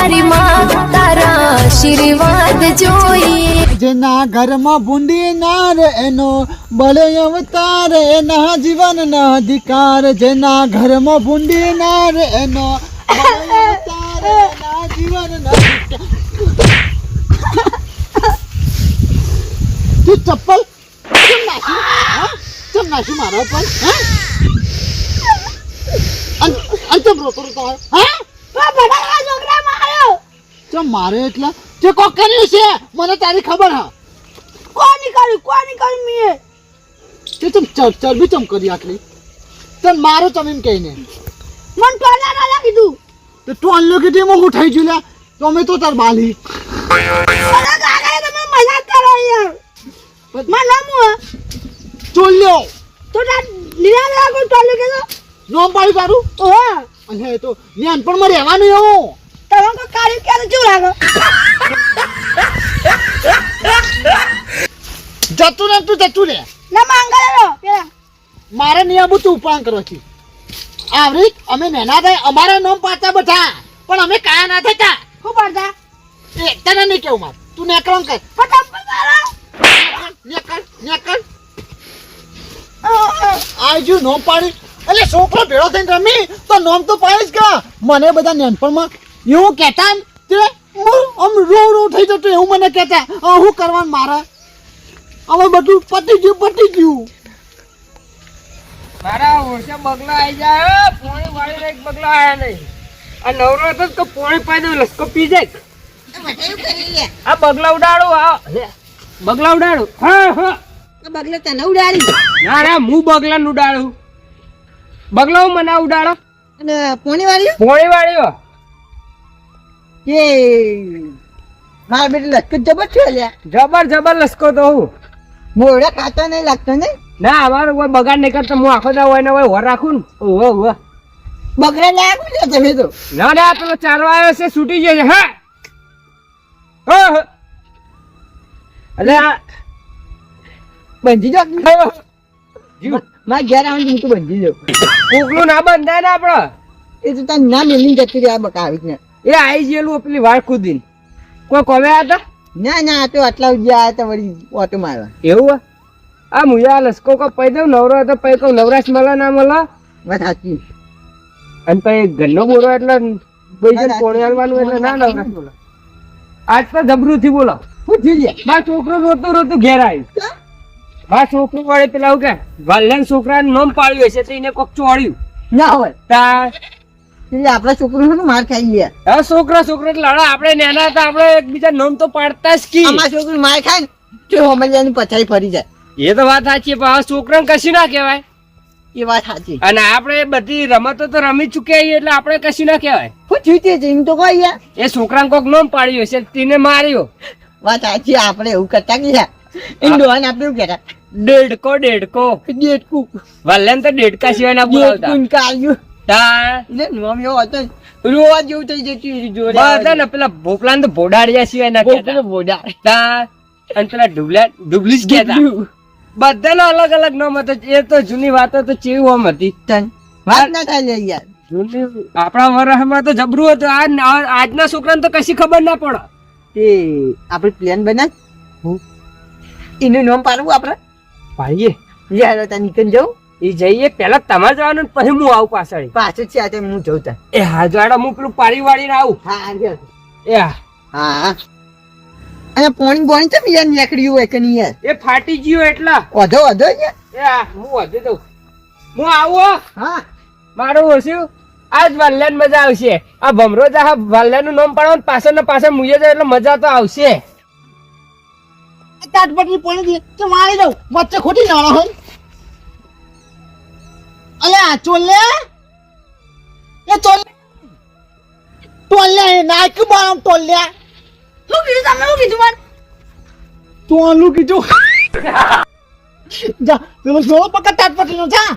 મારી માં તારા આશીર્વાદ જોઈએ. જેના ઘરમાં ભૂંડી ના રે એનો બળે અવતાર એના જીવનના અધિકાર. જેના ઘરમાં ભૂંડી ના રે એનો અવતાર એના. તું ચપ્પલ કેમ નાખી? કેમ નાખી મારા પર હા? અન અન ચમ રોતો રોતો હા? ચમ મારે એટલે? તે કોક કર્યું છે મને તારી ખબર હા. કોની કર્યું કોની કર્યું મીએ તે તમ ચર ચરબી ચમ કરી આખલી તન મારો તમ એમ કહીને. મન ટોલા ના કીધું. તો તું અલ્લો કીધી એમાં હું થઈ લ્યા. તો અમે તો તાર બાલી. મને કાકા તમે મજા કરો યારમાં નામ ચોલ્યો તો તા લીલા લાગો ટોલ ટોલું કે તો નોમ પાડી તારું? ઓહો. અને એ પણ મરે રહેવાનું એવું તમે કોઈ કાર્ય ક્યારે જો લાગો જતું ને તું જતું રે ના માંગા લો પેલા મારે નિયમો તું ઉપાણ કરો છે આવરી અમે નેના થાય અમારા નોમ પાડતા બધા પણ અમે કાયા ના થતા હું પડતા એ તને નહીં કેવું માર તું નેકળમ કર ફટાફટ નેકળ નેકળ આજુ નોમ પાડી એટલે છોકરો ભેળો થઈને રમી તો નોમ તો પાડી જ કા મને બધા નાનપણમાં એવું કહેતા તે આમ રો રો થઈ જતો એવું મને કહેતા હું કરવાનું મારે? હવે બધું પતી ગયું પતી ગયું. મારા ઓછા બગલા આવી જાય પોણી વાળી એક બગલા આયા નહીં. આ નવરો હતો તો પોણી પાઈ લસકો પી જાય. આ બગલા ઉડાડો આ બગલા ઉડાડો. હા હા. બગલે તને ઉડાડી. ના ના હું બગલા ઉડાડું. બગલા મને ઉડાડો. અને પોણી વાળી પોણી વાળ્યો કે મારા બેટે લટકત જબર છે લ્યા. જબર જબર લસકો તો હું. મોડા ખાતા નહીં લાગતો ને ના અમારો કોઈ બગાડ નહીં કરતો. હું આખો દા હોય ને હોય રાખું ને. ઓહો ઓહો બગડા ને તમે તો? ના ના પેલો ચાલવા આવ્યો છે છૂટી ગયો છે. હા. હા. બંધી જો. જીવ. મારા ઘેર આવીને હું તો બંધી જાઉં કોકલું ના બંધાય ને આપડે એ તો તને ના મેલી જતી રહી આ બકા આવી ને. એ આઈ ગયેલું પેલી વાળ કુદીન કોઈ કોમે હતા ના ના તો આટલા સુધી હતા વળી ઓટો મારવા. એવું આ મુયા લસકો કો પૈ દઉં નવરો હતો પૈ કહું નવરાશ મળે ના મળે વાત સાચી. અને પછી ઘરનો બોરો એટલે પૈસા કોણે હાલવાનું એટલે ના નવરાશ બોલો આજ તો જબરું થી બોલો. શું થઈ ગયા મારો છોકરો રોતો રોતો ઘેર આવ્યું મારો છોકરો વળે પેલા કે વાલ્યાન છોકરા નામ પાડ્યું હશે તો એને કોક ચોળ્યું. ના હોય. તા આપણા છોકરો શું માર ખાઈ ગયા. હવે છોકરા છોકરા લડા આપણે નાના હતા આપણે એકબીજા નામ તો પાડતા જ કી. અમારા છોકરો માર ખાય તો હોમલિયાની પછાઈ ફરી જાય. એ તો વાત સાચી પણ હવે છોકરાને કશું ના કહેવાય. એ વાત સાચી. અને આપણે બધી રમતો તો રમી ચૂક્યા છીએ એટલે આપણે કશું ના કહેવાય. હું થયું તે એમ તો કોઈ યાર. એ છોકરાને કોક નામ પાડ્યો છે તેને માર્યો. વાત સાચી આપણે એવું કરતા ગયા. એમ ડોહાને આપણે એવું કહેતા દેડકો દેડકો દેડકું વાલ્યાને તો દેડકા સિવાય ના બોલાવતા. રોવા જેવું થઈ જતું જોડે ને પેલા તો ભોડાડ્યા સિવાય ના અને પેલા અલગ અલગ નામ હતો. એ તો જૂની વાતો તો ચેવું આમ હતી. વાત ના થાય યાર. જૂની આપણા વરસમાં તો જબરું હતું. આ આજના છોકરાને તો કશી ખબર ના પડે. એ આપણે પ્લાન બનાવ એનું નામ પાડવું આપણે ભાઈએ યાર ત્યાં નીકળી જાઉં. એ જઈએ પેલા તમારે જવાનું પછી હું આવું પાછળ. પાછળ છે આજે હું જઉં એ હાજવાડા હું પેલું પાડી વાળીને આવું. હા હા એ હા. હા. અને પોણી પોણી તમે યાર નીકળ્યું હોય કે નહીં યાર? એ ફાટી ગયો એટલા. વધો વધો યાર એ હા હું વધો દઉં. હું આવું હા. મારું ઓછું. આજ વાલ્યાન મજા આવશે. આ ભમરો જા વાલ્યાનું નામ પાડવાનું પાછળ ને પાછળ મુજે જાય એટલે મજા તો આવશે. તાટપટની પોણી દે તો મારી દઉં. વચ્ચે ખોટી જવાનો હોય. અલ્યા ચોલે? એ ચોલે ટોલ્યા નાખ્યું બામ ટોલ્યા શું કીધું તમે? શું કીધું મને? ટોલું કીધું. જા પેલો જોડો પકડ તાટપટી નો જા.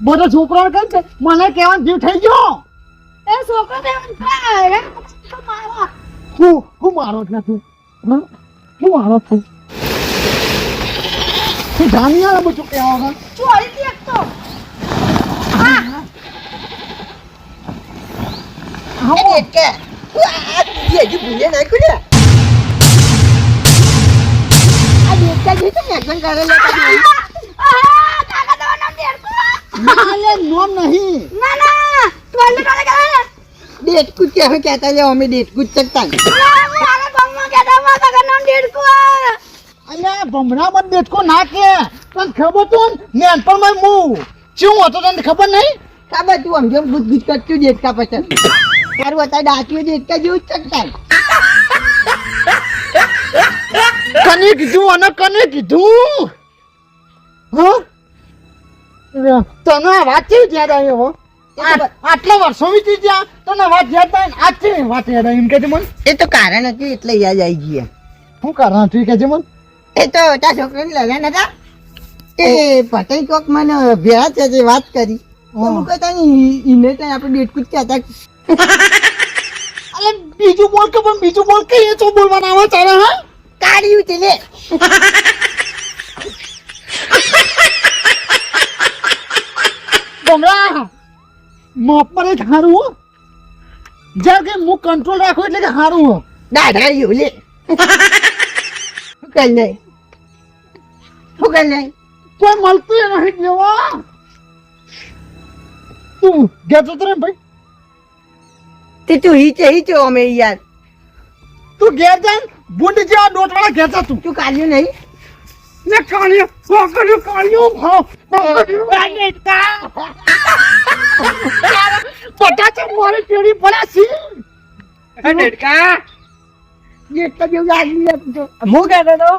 બધો છોકરો કેમ છે? મને કેવા જીવ થઈ ગયો. એ છોકરો થાય. હું હું મારો. જ નથી હં? મારો છું? જાણી આવે બધું કેવા ચોરી તો હા કે હજી ભૂલે નાખ્યું ને આ દેડકા જે છે ને એકદમ કરે લે તારી. ના લે નોમ નહીં દેડકું કે હવે કહેતા લે અમે દેડકું જ ચકતા અલ્યા ભમરા મત બેઠકો ના કે તને ખબર તો નેનપણમાં મુ શું હતો તને ખબર નહીં? ખબર તું આમ જેમ ગુજ કરતું દેડકા પછી તારું અત્યારે ડાક્યું દેડકા જેવું જ ચકતા કને કીધું અને કને કીધું? હા? તને આ વાત કેવી યાદ આવી હો? આટલા વર્ષો વીતી ગયા તને વાત યાદ આવી? આજ છે વાત યાદ આવી એમ કે મને. એ તો કારણ હતું એટલે યાદ આવી ગયા શું કારણ હતું કે મને? એ તો તા છોકરાને લગ્ન હતા. એ પટેલ કોક મને ભેળા છે તે વાત કરી. તો હું. કહેતા એને ત્યાં આપણે ડેટ કુદ કહેતા અરે બીજું બોલ કે પણ બીજું બોલ કે એ તો બોલવાના આવે તારે હા? કાઢ્યું છે લે. ભમરા માપ જ હારું જ્યારે કે હું કંટ્રોલ રાખું એટલે કે હારું એવું લે. કઈ નહીં. કઈ નહીં કોઈ મળતું નહીં જેવા? તું ગેતો જતો ભાઈ. તે તું હીચે હીચો અમે યાર. તું ઘેર જા બુંડ જેવા ડોટવાળા જા તું. તું કાઢ્યું નહીં? ને કાળિયો પકડ્યો કાળિયો ભાવ પકડ્યો છે મારે પેઢી પડ્યા એ ડેડકા દેડકા જેવું તો હું કહેતો તો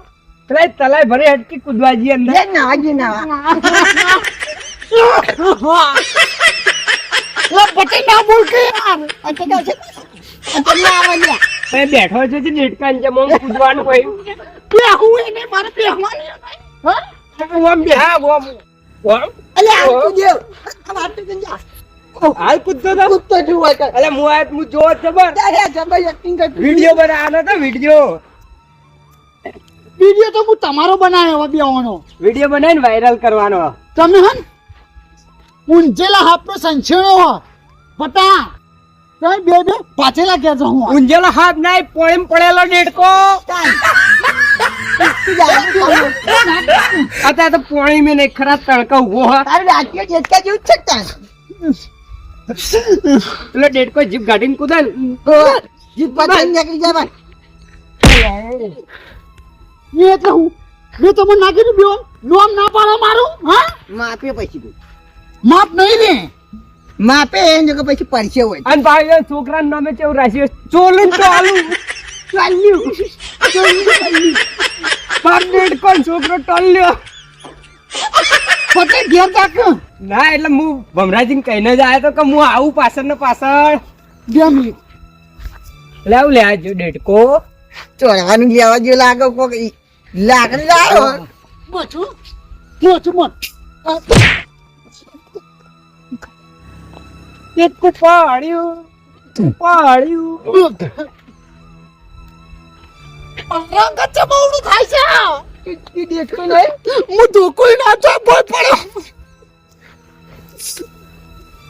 પેલા તલાઈ ભરી હટકી કૂદવા જઈએ અંદર. એ ના આજે ના. લો પટી ના બોલ કે યાર. અત્યારે તો છે. ના લે. બેઠો છે જે ડેડકા છે જેમ આમ કૂદવાનું હોય બેહું એને મારે બેહવાની હા? હું આમ બેહા ઓમ આમ અલે આ તું આ વાત તો જા. હાલ કૂદતો તો? કૂદતો છું અલે હું આ હું જોવો જ જબર. અરે જબર એક્ટિંગ કર વિડિયો બનાવવાનો તો વીડિયો. વીડિયો તો હું તમારો બનાવ્યો હવે બેવાનો. વીડિયો બનાવીને વાયરલ કરવાનો. તમે હન ઊંચેલા હાપનો સંછેણો હો. પટા તમે બે બે પાછેલા કહેજો હું. ઊંઝેલો હાથ નાય પોળીમ પડેલો ડેડકો. અત્યારે તો પોણી મેં નહીં ખરા તડકા ઊભો હા. તારે રાજ્ય જેટકા જેવું જ છે એટલે ડેડકો જીપ ગાડીને કૂદે ને, જીત પાછળ નીકળી જાય. એ એટલે હું મેં તમને નાખી દીધું નોમ ના પાડો મારું હા? માપે પછી તું માપ નહીં રે માપે એને કે પછી પડશે હોય. અને ભાઈ છોકરા નામે કેવું રાખ્યું ચોલું ચાલું. ચાલ્યું. બાપ ડેડકો કોણ છોકરો ટોલ્યો? પોતે ઘેર તાક ના એટલે હું ભમરાજીને કહીને જ આવ્યો તો કે હું આવું પાછળ ને પાછળ. બે મિનિટ. આવું લે આજો ડેડકો. ચોરવાનું લેવા જેવું લાગે કોક લાકડી લાવ્યો બચું બચું મત ડેડકો પાડ્યું પાડ્યું. રંગ ચબવડું થાય છે દેખ્યું નહીં. હું ધોકોઈ ના ચાપ બોલ પડ્યો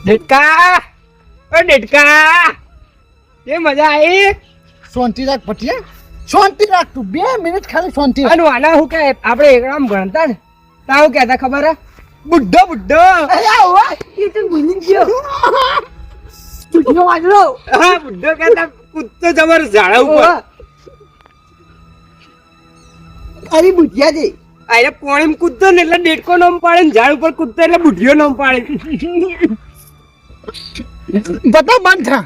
ડેડકા. ઓ ડેડકા. એ મજા આવી. શાંતિ રાખ પટિયા શાંતિ રાખ તું બે મિનિટ ખાલી શાંતિ રાખ અને આના હું કે આપણે એકરામ ભણતા ને? તો કહેતા ખબર હે? બુડ્ઢો બુડ્ઢો અરે આવો એ તો ભૂલી ગયો. ચૂંટણીનો વાગલો હા બુડ્ઢો કહેતા કૂદતો જબર ઝાડા ઉપર. અરે બુઢિયા દે અરે પોણીમ કૂદતો ને એટલે ડેડકો નામ પાડે ને ઝાડ ઉપર કૂદતો એટલે બુઢિયો નામ પાડે. બતા બંધ થા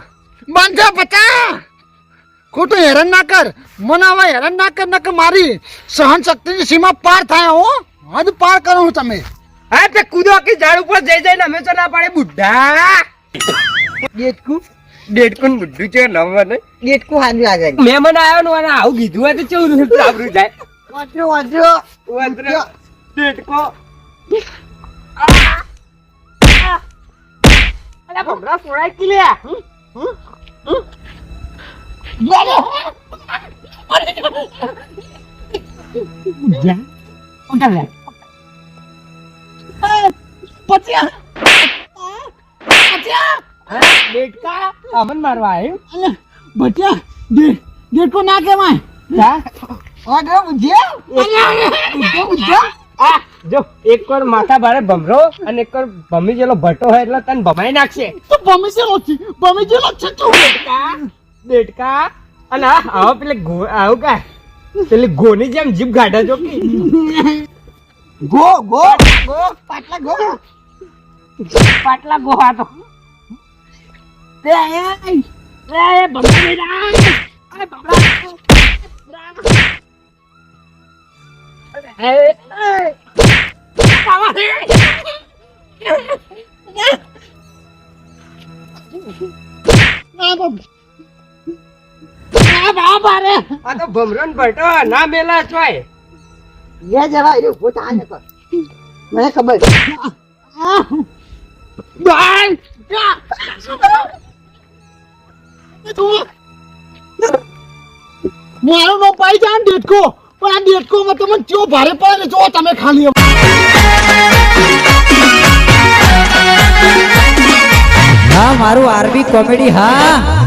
બંધ થા બતા ખોટું હેરાન ના કર. મને હવે હેરાન ના કર ના કે મારી સહન શક્તિની સીમા પાર થાય હો. હદ પાર કરો હું તમે. હા તે કૂદો કે ઝાડ ઉપર જઈ જઈને અમે તો ના પાડે બુઢા. ડેટકુ ડેટકુ ને બુઢ્ઢું છે નવા ને. દેખું આ જાય. મહેમાન આવ્યો ને અને આવું કીધું હોય તો કેવું સાબરું જાય. વાંચો વાંચો. વાંદરો, ડેટકો અલા ભમરા સોળાય કે લે ડેડકા અમન મારવા આવ્યું. ડે- દેડકો ના આ જો એક વાર માથા ભારે ભમરો અને એક વાર ભમી જેલો ભટ્ટો હોય એટલે તને ભમાઈ નાખશે. તો ભમીસેલો છે ભમી જેલો છે તું. દેડકા અને આ આવો પેલે ગો આવું કા? પેલી ગોની જેમ જીભ ગાઢા ચોકી ગો ગો ગો, પાટલા ગો. પાટલા ગોહા તો. એ એ એ ભમરા રા અરે ભમરા એ એ ના બાપ અરે આ તો ભમરો ને ના મેલા ચોય લે જવા એ ઊભો થા ને કર. મને ખબર બાય મારો નો પાઈ જાય ને દેડકો પણ આ દેટકો માં તમે ચો ભારે પડે ને જો તમે ખાલી હા મારું આરબી કોમેડી હા.